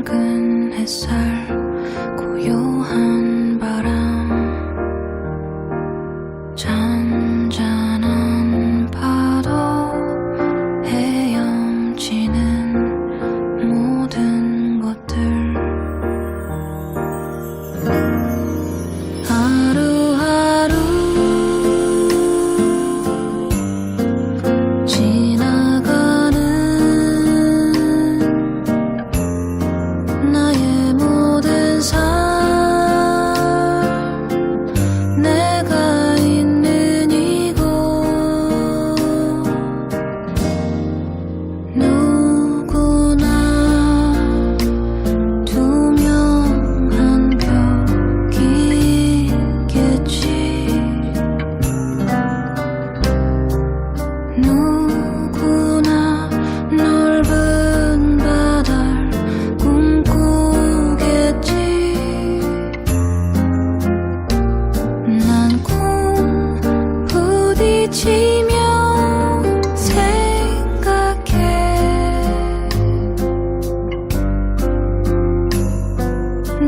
맑은 햇살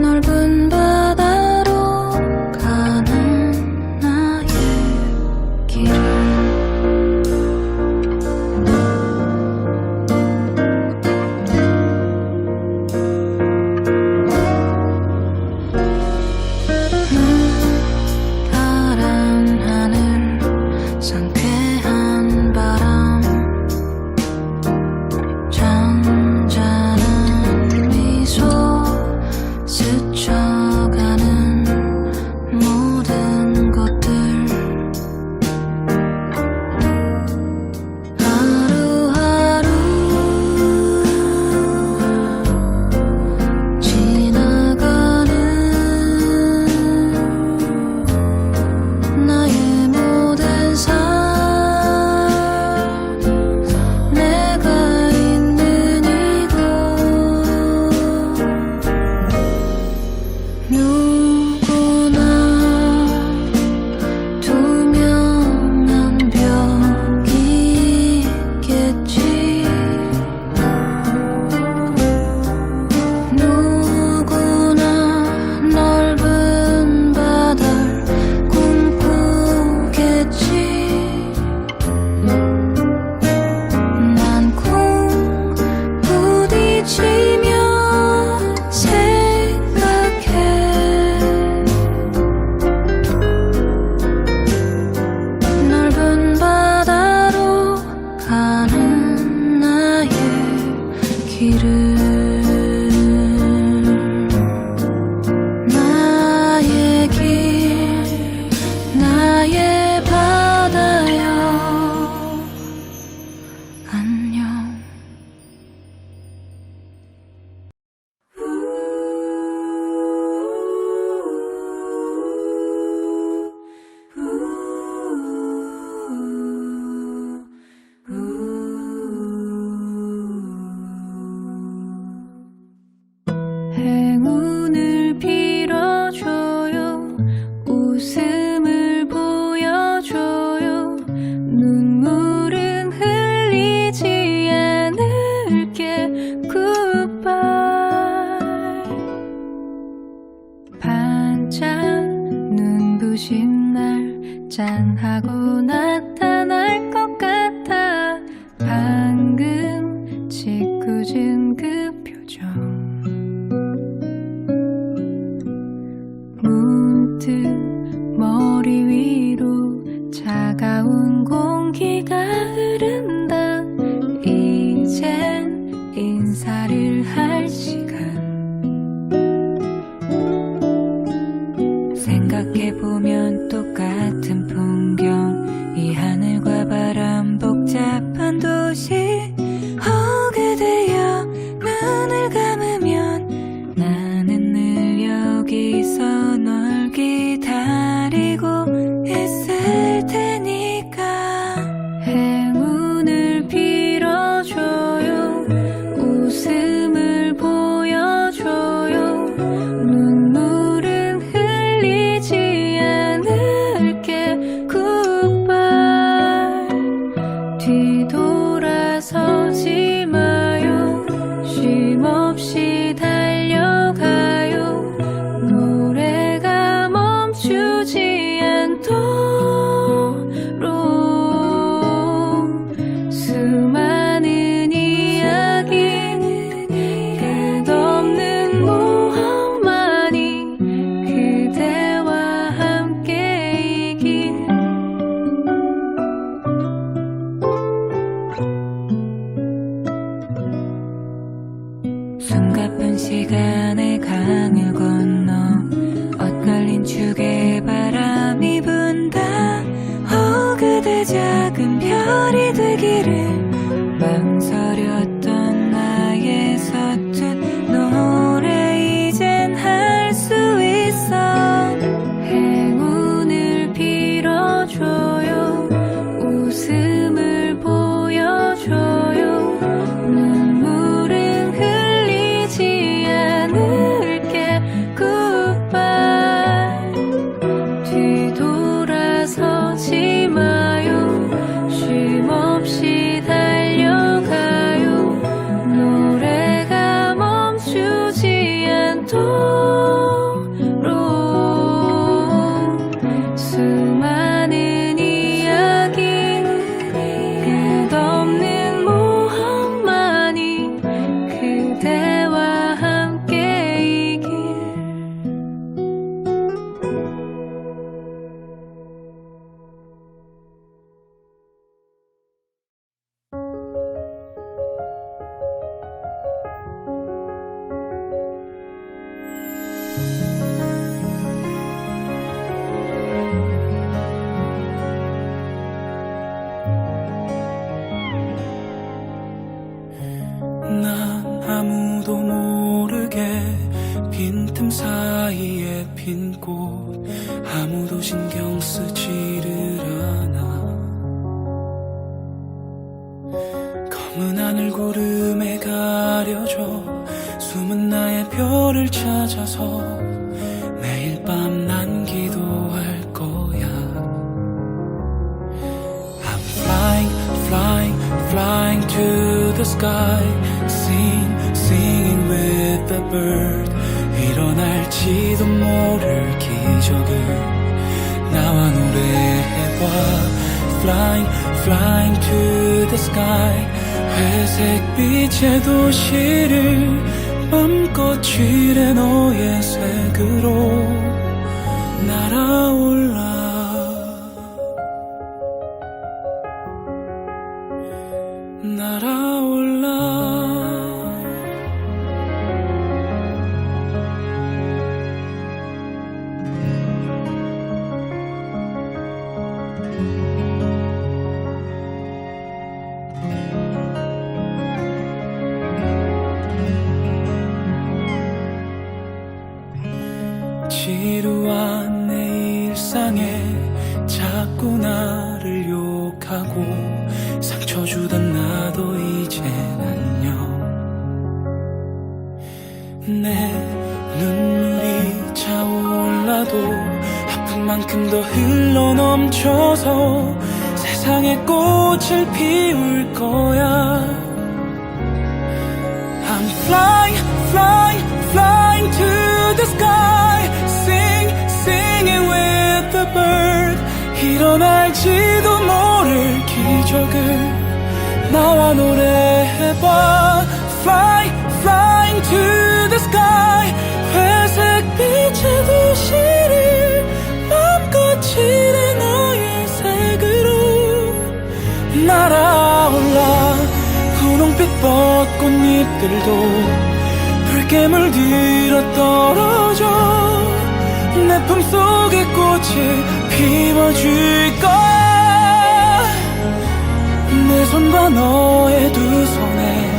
넓은 See. much. 뒤돌아서 축의 바람이 분다. 어 그대 작은 별이 되기를 망설였던 사이에 핀 꽃 아무도 신경 쓰지를 않아 검은 하늘 구름에 가려져 숨은 나의 별을 찾아서 매일 밤 난 기도할 거야 I'm flying, flying, flying to the sky. Sing, singing with the bird. 일어날지도 모를 기적을 나와 노래해봐. Flying, flying to the sky. 회색 빛의 도시를 맘껏 칠해 너의 색으로 날아올라. 날아 만큼 더 흘러 넘쳐서 세상에 꽃을 피울 거야 I'm flying, flying, flying to the sky. Sing, singing with the bird. 일어날지도 모를 기적을 나와 노래해봐. Fly, flying to the sky. 빛 벚꽃잎들도 붉게 물들어 떨어져 내 품속에 꽃을 피워줄 거야. 내 손과 너의 두 손에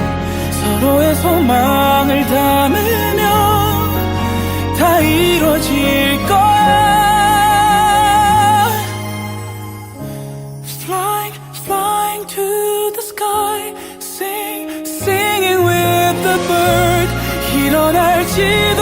서로의 소망을 담으며 다 이루어질 거야 you.